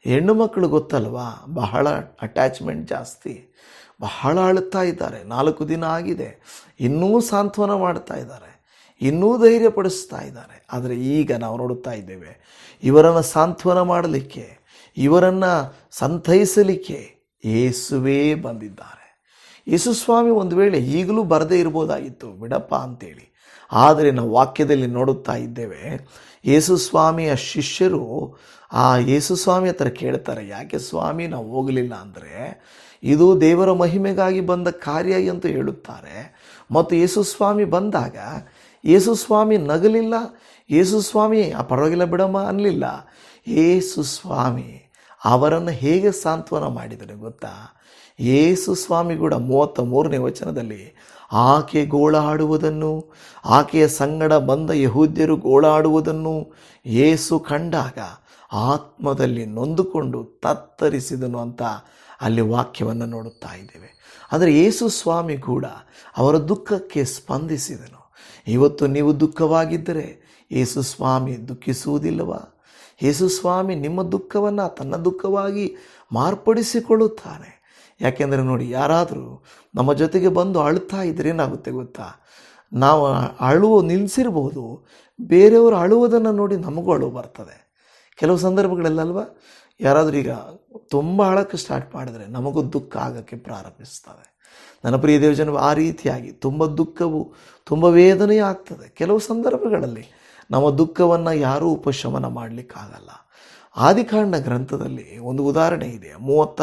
ಹೆಣ್ಣು ಮಕ್ಕಳು ಗೊತ್ತಲ್ವಾ? ಬಹಳ ಅಟ್ಯಾಚ್ಮೆಂಟ್ ಜಾಸ್ತಿ. ಬಹಳ ಅಳುತ್ತಾ ಇದ್ದಾರೆ. ನಾಲ್ಕು ದಿನ ಆಗಿದೆ. ಇನ್ನೂ ಸಾಂತ್ವನ ಮಾಡ್ತಾ ಇದ್ದಾರೆ. ಇನ್ನೂ ಧೈರ್ಯಪಡಿಸ್ತಾ ಇದ್ದಾರೆ. ಆದರೆ ಈಗ ನಾವು ನೋಡುತ್ತಾ ಇದ್ದೇವೆ, ಇವರನ್ನು ಸಾಂತ್ವನ ಮಾಡಲಿಕ್ಕೆ, ಇವರನ್ನು ಸಂತೈಸಲಿಕ್ಕೆ ಯೇಸುವೇ ಬಂದಿದ್ದಾರೆ. ಯೇಸು ಸ್ವಾಮಿ ಒಂದು ವೇಳೆ ಈಗಲೂ ಬರದೇ ಇರ್ಬೋದಾಗಿತ್ತು, ಬಿಡಪ್ಪ ಅಂತೇಳಿ. ಆದರೆ ನಾವು ವಾಕ್ಯದಲ್ಲಿ ನೋಡುತ್ತಾ ಇದ್ದೇವೆ ಯೇಸು ಸ್ವಾಮಿಯ ಶಿಷ್ಯರು ಆ ಯೇಸು ಸ್ವಾಮಿ ಹತ್ರ ಕೇಳ್ತಾರೆ, ಯಾಕೆ ಸ್ವಾಮಿ ನಾವು ಹೋಗಲಿಲ್ಲ ಅಂದರೆ ಇದು ದೇವರ ಮಹಿಮೆಗಾಗಿ ಬಂದ ಕಾರ್ಯ ಎಂದು ಹೇಳುತ್ತಾರೆ. ಮತ್ತು ಯೇಸು ಸ್ವಾಮಿ ಬಂದಾಗ, ಯೇಸು ಸ್ವಾಮಿ ನಗಲಿಲ್ಲ, ಯೇಸು ಸ್ವಾಮಿ, ಆ ಪರವಾಗಿಲ್ಲ ಬಿಡಮ್ಮ ಅನ್ನಲಿಲ್ಲ ಯೇಸು ಸ್ವಾಮಿ ಅವರನ್ನು ಹೇಗೆ ಸಾಂತ್ವನ ಮಾಡಿದರೆ ಗೊತ್ತಾ? ಯೇಸು ಸ್ವಾಮಿ ಕೂಡ ಮೂವತ್ತ ಮೂರನೇ ವಚನದಲ್ಲಿ ಆಕೆ ಗೋಳಾಡುವುದನ್ನು, ಆಕೆಯ ಸಂಗಡ ಬಂದ ಯಹೂದ್ಯರು ಗೋಳಾಡುವುದನ್ನು ಏಸು ಕಂಡಾಗ ಆತ್ಮದಲ್ಲಿ ನೊಂದುಕೊಂಡು ತತ್ತರಿಸಿದನು ಅಂತ ಅಲ್ಲಿ ವಾಕ್ಯವನ್ನು ನೋಡುತ್ತಾ ಇದ್ದೇವೆ. ಆದರೆ ಏಸು ಸ್ವಾಮಿ ಕೂಡ ಅವರ ದುಃಖಕ್ಕೆ ಸ್ಪಂದಿಸಿದನು. ಇವತ್ತು ನೀವು ದುಃಖವಾಗಿದ್ದರೆ ಏಸು ಸ್ವಾಮಿ ದುಃಖಿಸುವುದಿಲ್ಲವ? ಯೇಸು ಸ್ವಾಮಿ ನಿಮ್ಮ ದುಃಖವನ್ನು ತನ್ನ ದುಃಖವಾಗಿ ಮಾರ್ಪಡಿಸಿಕೊಳ್ಳುತ್ತಾನೆ. ಯಾಕೆಂದರೆ ನೋಡಿ, ಯಾರಾದರೂ ನಮ್ಮ ಜೊತೆಗೆ ಬಂದು ಅಳ್ತಾ ಇದ್ರೆ ಏನಾಗುತ್ತೆ ಗೊತ್ತಾ? ನಾವು ಅಳುವ ನಿಲ್ಲಿಸಿರ್ಬೋದು ಬೇರೆಯವರು ಅಳುವುದನ್ನು ನೋಡಿ ನಮಗೂ ಅಳುವು ಬರ್ತದೆ. ಕೆಲವು ಸಂದರ್ಭಗಳಲ್ಲಲ್ವ? ಯಾರಾದರೂ ಈಗ ತುಂಬ ಅಳಕ್ಕೆ ಸ್ಟಾರ್ಟ್ ಮಾಡಿದ್ರೆ ನಮಗೂ ದುಃಖ ಆಗೋಕ್ಕೆ ಪ್ರಾರಂಭಿಸ್ತದೆ. ನನ್ನ ಪ್ರಿಯ ದೇವಜನ ಆ ರೀತಿಯಾಗಿ ತುಂಬ ದುಃಖವು, ತುಂಬ ವೇದನೆ ಆಗ್ತದೆ. ಕೆಲವು ಸಂದರ್ಭಗಳಲ್ಲಿ ನಮ್ಮ ದುಃಖವನ್ನು ಯಾರೂ ಉಪಶಮನ ಮಾಡಲಿಕ್ಕಾಗಲ್ಲ. ಆದಿಕಾಂಡ ಗ್ರಂಥದಲ್ಲಿ ಒಂದು ಉದಾಹರಣೆ ಇದೆ. ಮೂವತ್ತ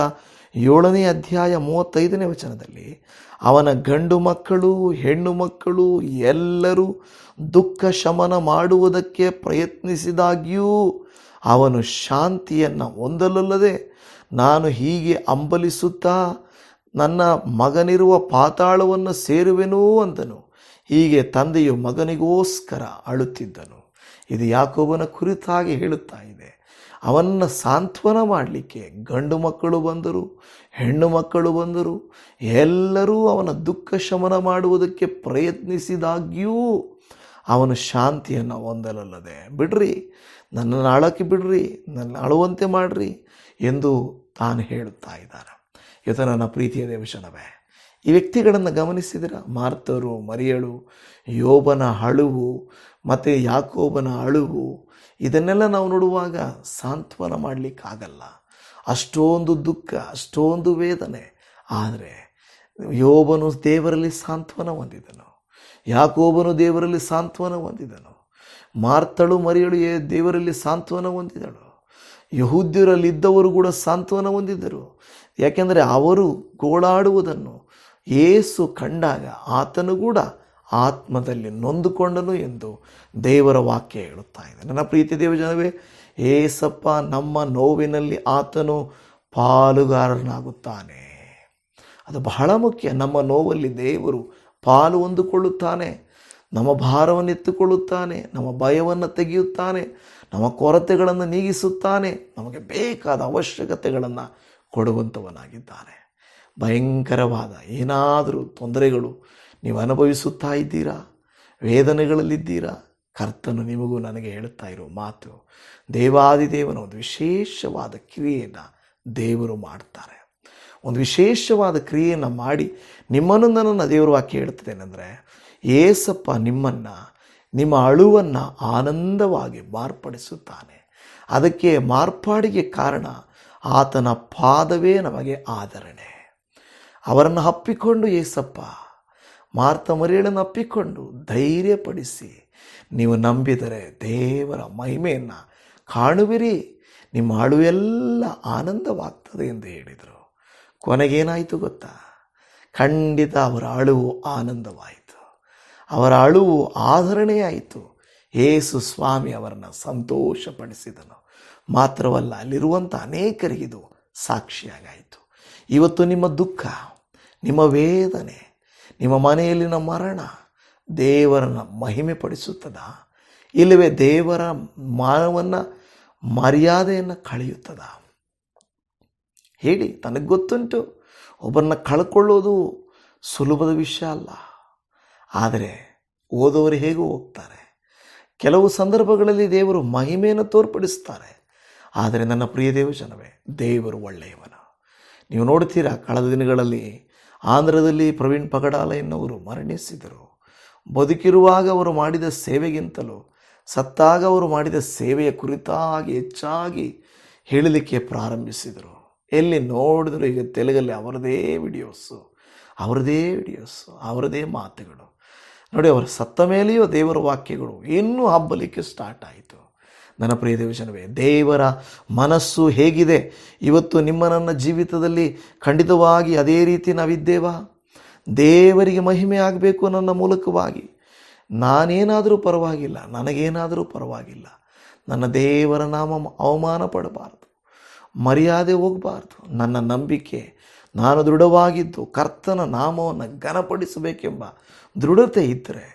ಏಳನೇ ಅಧ್ಯಾಯ ಮೂವತ್ತೈದನೇ ವಚನದಲ್ಲಿ ಅವನ ಗಂಡು ಮಕ್ಕಳು, ಹೆಣ್ಣು ಮಕ್ಕಳು, ಎಲ್ಲರೂ ದುಃಖ ಶಮನ ಮಾಡುವುದಕ್ಕೆ ಪ್ರಯತ್ನಿಸಿದಾಗ್ಯೂ ಅವನು ಶಾಂತಿಯನ್ನು ಹೊಂದಲಲ್ಲದೆ, ನಾನು ಹೀಗೆ ಅಂಬಲಿಸುತ್ತಾ ನನ್ನ ಮಗನಿರುವ ಪಾತಾಳವನ್ನು ಸೇರುವೆನೋ ಅಂತನು ಹೀಗೆ ತಂದೆಯು ಮಗನಿಗೋಸ್ಕರ ಅಳುತ್ತಿದ್ದನು. ಇದು ಯಾಕೋಬನ ಕುರಿತಾಗಿ ಹೇಳುತ್ತಾ ಇದೆ. ಅವನನ್ನು ಸಾಂತ್ವನ ಮಾಡಲಿಕ್ಕೆ ಗಂಡು ಮಕ್ಕಳು ಬಂದರು, ಹೆಣ್ಣು ಮಕ್ಕಳು ಬಂದರು, ಎಲ್ಲರೂ ಅವನ ದುಃಖ ಶಮನ ಮಾಡುವುದಕ್ಕೆ ಪ್ರಯತ್ನಿಸಿದಾಗ್ಯೂ ಅವನ ಶಾಂತಿಯನ್ನು ಹೊಂದಲಲ್ಲದೆ. ಬಿಡ್ರಿ ನನ್ನನ್ನು ಅಳಕ್ಕೆ ಬಿಡ್ರಿ, ನನ್ನ ಅಳುವಂತೆ ಮಾಡ್ರಿ ಎಂದು ತಾನು ಹೇಳುತ್ತಾ ಇದ್ದಾರೆ ಇವತ್ತು ನನ್ನ ಪ್ರೀತಿಯ ದೇವಶನವೇ ಈ ವ್ಯಕ್ತಿಗಳನ್ನು ಗಮನಿಸಿದಿರ? ಮಾರ್ತರು ಮರಿಯಳು, ಯೋಬನ ಅಳುವು, ಮತ್ತು ಯಾಕೋಬನ ಅಳುವು ಇದನ್ನೆಲ್ಲ ನಾವು ನೋಡುವಾಗ ಸಾಂತ್ವನ ಮಾಡಲಿಕ್ಕಾಗಲ್ಲ. ಅಷ್ಟೊಂದು ದುಃಖ, ಅಷ್ಟೊಂದು ವೇದನೆ. ಆದರೆ ಯೋಬನು ದೇವರಲ್ಲಿ ಸಾಂತ್ವನ ಹೊಂದಿದನು. ಯಾಕೋಬನು ದೇವರಲ್ಲಿ ಸಾಂತ್ವನ ಹೊಂದಿದನು. ಮಾರ್ತಳು, ಮರಿಯಳು ದೇವರಲ್ಲಿ ಸಾಂತ್ವನ ಹೊಂದಿದಳು. ಯಹೂದ್ಯರಲ್ಲಿದ್ದವರು ಕೂಡ ಸಾಂತ್ವನ ಹೊಂದಿದ್ದರು. ಯಾಕೆಂದರೆ ಅವರು ಗೋಳಾಡುವುದನ್ನು ಏಸು ಕಂಡಾಗ ಆತನು ಕೂಡ ಆತ್ಮದಲ್ಲಿ ನೊಂದುಕೊಂಡನು ಎಂದು ದೇವರ ವಾಕ್ಯ ಹೇಳುತ್ತಾ ಇದೆ. ನನ್ನ ಪ್ರೀತಿ ದೇವಜನವೇ ಏಸಪ್ಪ ನಮ್ಮ ನೋವಿನಲ್ಲಿ ಆತನು ಪಾಲುಗಾರನಾಗುತ್ತಾನೆ. ಅದು ಬಹಳ ಮುಖ್ಯ. ನಮ್ಮ ನೋವಲ್ಲಿ ದೇವರು ಪಾಲು ಹೊಂದಿಕೊಳ್ಳುತ್ತಾನೆ, ನಮ್ಮ ಭಾರವನ್ನು ಎತ್ತುಕೊಳ್ಳುತ್ತಾನೆ, ನಮ್ಮ ಭಯವನ್ನು ತೆಗೆಯುತ್ತಾನೆ, ನಮ್ಮ ಕೊರತೆಗಳನ್ನು ನೀಗಿಸುತ್ತಾನೆ, ನಮಗೆ ಬೇಕಾದ ಅವಶ್ಯಕತೆಗಳನ್ನು ಕೊಡುವಂಥವನಾಗಿದ್ದಾನೆ. ಭಯಂಕರವಾದ ಏನಾದರೂ ತೊಂದರೆಗಳು ನೀವು ಅನುಭವಿಸುತ್ತಾ ಇದ್ದೀರಾ ವೇದನೆಗಳಲ್ಲಿದ್ದೀರಾ? ಕರ್ತನು ನಿಮಗೂ ನನಗೆ ಹೇಳುತ್ತಾ ಇರೋ ಮಾತು ದೇವಾದಿದೇವನ ಒಂದು ವಿಶೇಷವಾದ ಕ್ರಿಯೆಯನ್ನು ದೇವರು ಮಾಡ್ತಾರೆ. ಒಂದು ವಿಶೇಷವಾದ ಕ್ರಿಯೆಯನ್ನು ಮಾಡಿ ನಿಮ್ಮನ್ನು ನನ್ನನ್ನು ದೇವರು ವಾಕ್ಯ ಹೇಳ್ತದೇನೆಂದರೆ ಏಸಪ್ಪ ನಿಮ್ಮನ್ನು, ನಿಮ್ಮ ಅಳುವನ್ನು ಆನಂದವಾಗಿ ಮಾರ್ಪಡಿಸುತ್ತಾನೆ. ಅದಕ್ಕೆ ಮಾರ್ಪಾಡಿಗೆ ಕಾರಣ ಆತನ ಪಾದವೇ ನಮಗೆ ಆಧರಣೆ ಅವರನ್ನು ಹಪ್ಪಿಕೊಂಡು ಏಸಪ್ಪ ಮಾರ್ತ ಮರಿಯಳನ್ನು ಅಪ್ಪಿಕೊಂಡು ಧೈರ್ಯಪಡಿಸಿ. ನೀವು ನಂಬಿದರೆ ದೇವರ ಮಹಿಮೆಯನ್ನು ಕಾಣುವಿರಿ. ನಿಮ್ಮ ಅಳುವೆಲ್ಲ ಆನಂದವಾಗ್ತದೆ ಎಂದು ಹೇಳಿದರು. ಕೊನೆಗೇನಾಯಿತು ಗೊತ್ತಾ? ಖಂಡಿತ ಅವರ ಅಳುವು ಆನಂದವಾಯಿತು. ಅವರ ಅಳುವು ಆಧರಣೆಯಾಯಿತು. ಏಸು ಸ್ವಾಮಿ ಅವರನ್ನು ಸಂತೋಷಪಡಿಸಿದನು. ಮಾತ್ರವಲ್ಲ, ಅಲ್ಲಿರುವಂಥ ಅನೇಕರಿಗಿದು ಸಾಕ್ಷಿಯಾಗಾಯಿತು. ಇವತ್ತು ನಿಮ್ಮ ದುಃಖ, ನಿಮ್ಮ ವೇದನೆ ನಿಮ್ಮ ಮನೆಯಲ್ಲಿನ ಮರಣ ದೇವರನ್ನು ಮಹಿಮೆ ಪಡಿಸುತ್ತದ ಇಲ್ಲವೇ ದೇವರ ಮಾನವನ್ನು ಮರ್ಯಾದೆಯನ್ನು ಕಳೆಯುತ್ತದ? ಹೇಳಿ, ತನಗೆ ಗೊತ್ತುಂಟು. ಒಬ್ಬರನ್ನ ಕಳ್ಕೊಳ್ಳೋದು ಸುಲಭದ ವಿಷಯ ಅಲ್ಲ. ಆದರೆ ಓದೋರು ಹೇಗೂ ಹೋಗ್ತಾರೆ. ಕೆಲವು ಸಂದರ್ಭಗಳಲ್ಲಿ ದೇವರು ಮಹಿಮೆಯನ್ನು ತೋರ್ಪಡಿಸ್ತಾರೆ. ಆದರೆ ನನ್ನ ಪ್ರಿಯ ದೇವಜನವೇ, ದೇವರು ಒಳ್ಳೆಯವನ. ನೀವು ನೋಡ್ತೀರಾ, ಕಳೆದ ದಿನಗಳಲ್ಲಿ ಆಂಧ್ರದಲ್ಲಿ ಪ್ರವೀಣ್ ಪಗಡಾಲ ಎನ್ನುವರು ಮರಣಿಸಿದರು. ಬದುಕಿರುವಾಗ ಅವರು ಮಾಡಿದ ಸೇವೆಗಿಂತಲೂ, ಸತ್ತಾಗ ಅವರು ಮಾಡಿದ ಸೇವೆಯ ಕುರಿತಾಗಿ ಹೆಚ್ಚಾಗಿ ಹೇಳಲಿಕ್ಕೆ ಪ್ರಾರಂಭಿಸಿದರು. ಎಲ್ಲಿ ನೋಡಿದ್ರು ಈಗ ತೆಲುಗಲ್ಲಿ ಅವರದೇ ವಿಡಿಯೋಸು ಅವರದೇ ವಿಡಿಯೋಸು, ಅವರದೇ ಮಾತುಗಳು. ನೋಡಿ, ಅವರು ಸತ್ತ ಮೇಲೆಯೂ ದೇವರ ವಾಕ್ಯಗಳು ಇನ್ನೂ ಹಬ್ಬಲಿಕ್ಕೆ ಸ್ಟಾರ್ಟ್ ಆಯಿತು. ನನ್ನ ಪ್ರಿಯ ದೇವಜನವೇ, ದೇವರ ಮನಸ್ಸು ಹೇಗಿದೆ? ಇವತ್ತು ನಿಮ್ಮ ನನ್ನ ಜೀವಿತದಲ್ಲಿ ಖಂಡಿತವಾಗಿ ಅದೇ ರೀತಿ ನಾವಿದ್ದೇವಾ? ದೇವರಿಗೆ ಮಹಿಮೆ ಆಗಬೇಕು ನನ್ನ ಮೂಲಕವಾಗಿ. ನಾನೇನಾದರೂ ಪರವಾಗಿಲ್ಲ, ನನಗೇನಾದರೂ ಪರವಾಗಿಲ್ಲ. ನನ್ನ ದೇವರ ನಾಮ ಅವಮಾನ ಪಡಬಾರ್ದು, ಮರ್ಯಾದೆ ಹೋಗಬಾರ್ದು. ನನ್ನ ನಂಬಿಕೆ, ನಾನು ದೃಢವಾಗಿದ್ದು ಕರ್ತನ ನಾಮವನ್ನು ಘನಪಡಿಸಬೇಕೆಂಬ ದೃಢತೆ ಇದ್ದರೆ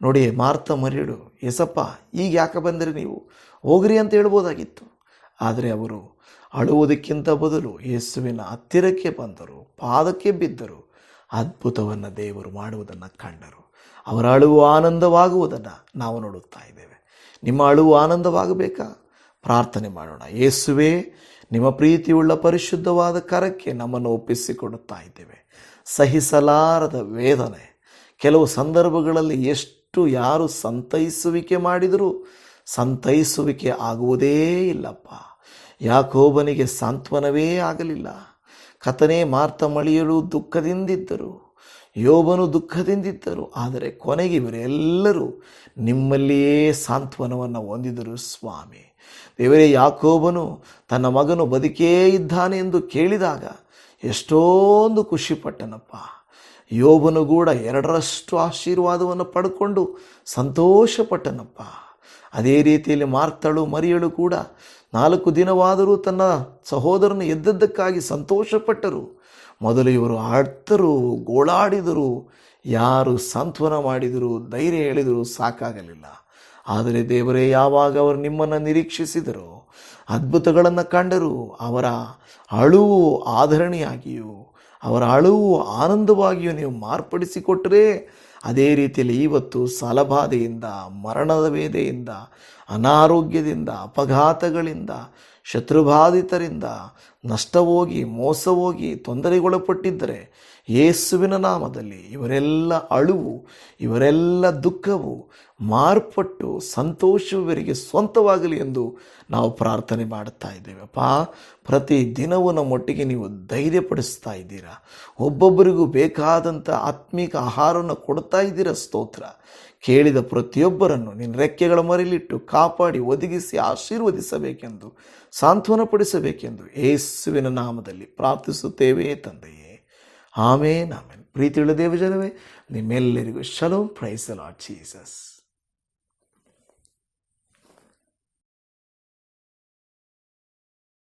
ನೋಡಿ ಮಾರ್ತ ಮರಿಡು ಎಸಪ್ಪ, ಈಗ ಯಾಕೆ ಬಂದರೆ ನೀವು? ಹೋಗ್ರಿ ಅಂತ ಹೇಳ್ಬೋದಾಗಿತ್ತು. ಆದರೆ ಅವರು ಅಳುವುದಕ್ಕಿಂತ ಬದಲು ಯೇಸುವಿನ ಹತ್ತಿರಕ್ಕೆ ಬಂದರು, ಪಾದಕ್ಕೆ ಬಿದ್ದರು, ಅದ್ಭುತವನ್ನು ದೇವರು ಮಾಡುವುದನ್ನು ಕಂಡರು. ಅವರ ಅಳುವು ಆನಂದವಾಗುವುದನ್ನು ನಾವು ನೋಡುತ್ತಾ ಇದ್ದೇವೆ. ನಿಮ್ಮ ಅಳುವು ಆನಂದವಾಗಬೇಕಾ? ಪ್ರಾರ್ಥನೆ ಮಾಡೋಣ. ಯೇಸುವೇ, ನಿಮ್ಮ ಪ್ರೀತಿಯುಳ್ಳ ಪರಿಶುದ್ಧವಾದ ಕರಕ್ಕೆ ನಮ್ಮನ್ನು ಒಪ್ಪಿಸಿಕೊಡುತ್ತಾ ಇದ್ದೇವೆ. ಸಹಿಸಲಾರದ ವೇದನೆ. ಕೆಲವು ಸಂದರ್ಭಗಳಲ್ಲಿ ಎಷ್ಟು ಯಾರು ಸಂತೈಸುವಿಕೆ ಮಾಡಿದರೂ ಸಂತೈಸುವಿಕೆ ಆಗುವುದೇ ಇಲ್ಲಪ್ಪ. ಯಾಕೋಬನಿಗೆ ಸಾಂತ್ವನವೇ ಆಗಲಿಲ್ಲ. ಕಥನೆ ಮಾರ್ತ ಮಳಿಯಲು ದುಃಖದಿಂದಿದ್ದರು. ಯೋಬನು ದುಃಖದಿಂದಿದ್ದರು. ಆದರೆ ಕೊನೆಗೆ ಇವರೆಲ್ಲರೂ ನಿಮ್ಮಲ್ಲಿಯೇ ಸಾಂತ್ವನವನ್ನು ಹೊಂದಿದರು ಸ್ವಾಮಿ. ದೇವರೇ, ಯಾಕೋಬನು ತನ್ನ ಮಗನು ಬದುಕೇ ಇದ್ದಾನೆ ಎಂದು ಕೇಳಿದಾಗ ಎಷ್ಟೊಂದು ಖುಷಿಪಟ್ಟನಪ್ಪ. ಯೋಬನು ಕೂಡ ಎರಡರಷ್ಟು ಆಶೀರ್ವಾದವನ್ನು ಪಡ್ಕೊಂಡು ಸಂತೋಷಪಟ್ಟನಪ್ಪ. ಅದೇ ರೀತಿಯಲ್ಲಿ ಮಾರ್ತಳು ಮರಿಯಳು ಕೂಡ ನಾಲ್ಕು ದಿನವಾದರೂ ತನ್ನ ಸಹೋದರನ ಎದ್ದದ್ದಕ್ಕಾಗಿ ಸಂತೋಷಪಟ್ಟರು. ಮೊದಲು ಇವರು ಆಡ್ತರು, ಗೋಳಾಡಿದರು. ಯಾರು ಸಾಂತ್ವನ ಮಾಡಿದರು, ಧೈರ್ಯ ಹೇಳಿದರು ಸಾಕಾಗಲಿಲ್ಲ. ಆದರೆ ದೇವರೇ, ಯಾವಾಗ ಅವರು ನಿಮ್ಮನ್ನು ನಿರೀಕ್ಷಿಸಿದರು, ಅದ್ಭುತಗಳನ್ನು ಕಂಡರು. ಅವರ ಅಳುವು ಆಧರಣೆಯಾಗಿಯೂ, ಅವರ ಅಳುವು ಆನಂದವಾಗಿಯೂ ನೀವು ಮಾರ್ಪಡಿಸಿಕೊಟ್ಟರೆ ಅದೇ ರೀತಿಯಲ್ಲಿ ಇವತ್ತು ಸಾಲಬಾಧೆಯಿಂದ ಮರಣದ ವೇದೆಯಿಂದ ಅನಾರೋಗ್ಯದಿಂದ ಅಪಘಾತಗಳಿಂದ ಶತ್ರುಬಾಧಿತರಿಂದ ನಷ್ಟ ಹೋಗಿ ಮೋಸ ಹೋಗಿ ತೊಂದರೆಗೊಳಪಟ್ಟಿದ್ದರೆ ಯೇಸುವಿನ ನಾಮದಲ್ಲಿ ಇವರೆಲ್ಲ ಅಳುವು, ಇವರೆಲ್ಲ ದುಃಖವು ಮಾರ್ಪಟ್ಟು ಸಂತೋಷವು ಇವರಿಗೆ ಸ್ವಂತವಾಗಲಿ ಎಂದು ನಾವು ಪ್ರಾರ್ಥನೆ ಮಾಡುತ್ತಾ ಇದ್ದೇವೆಪ್ಪ ಪ್ರತಿ ದಿನವೂ ನಮ್ಮೊಟ್ಟಿಗೆ ನೀವು ಧೈರ್ಯಪಡಿಸ್ತಾ ಇದ್ದೀರಾ. ಒಬ್ಬೊಬ್ಬರಿಗೂ ಬೇಕಾದಂಥ ಆತ್ಮಿಕ ಆಹಾರವನ್ನು ಕೊಡ್ತಾ ಇದ್ದೀರಾ. ಸ್ತೋತ್ರ. ಕೇಳಿದ ಪ್ರತಿಯೊಬ್ಬರನ್ನು ನಿನ್ನ ರೆಕ್ಕೆಗಳ ಮರೆಯಲಿಟ್ಟು ಕಾಪಾಡಿ, ಒದಗಿಸಿ, ಆಶೀರ್ವದಿಸಬೇಕೆಂದು, ಸಾಂತ್ವನಪಡಿಸಬೇಕೆಂದು ಯೇಸುವಿನ ನಾಮದಲ್ಲಿ ಪ್ರಾರ್ಥಿಸುತ್ತೇವೆ ತಂದೆಯೇ. ಆಮೇನ್ ಆಮೇನ್. ಪ್ರೀತಿಯುಳ್ಳ ದೇವಜನವೇ, ನಿಮ್ಮೆಲ್ಲರಿಗೂ ಶಲೋ ಪ್ರೈಸ್ ಲಾರ್ಡ್ ಜೀಸಸ್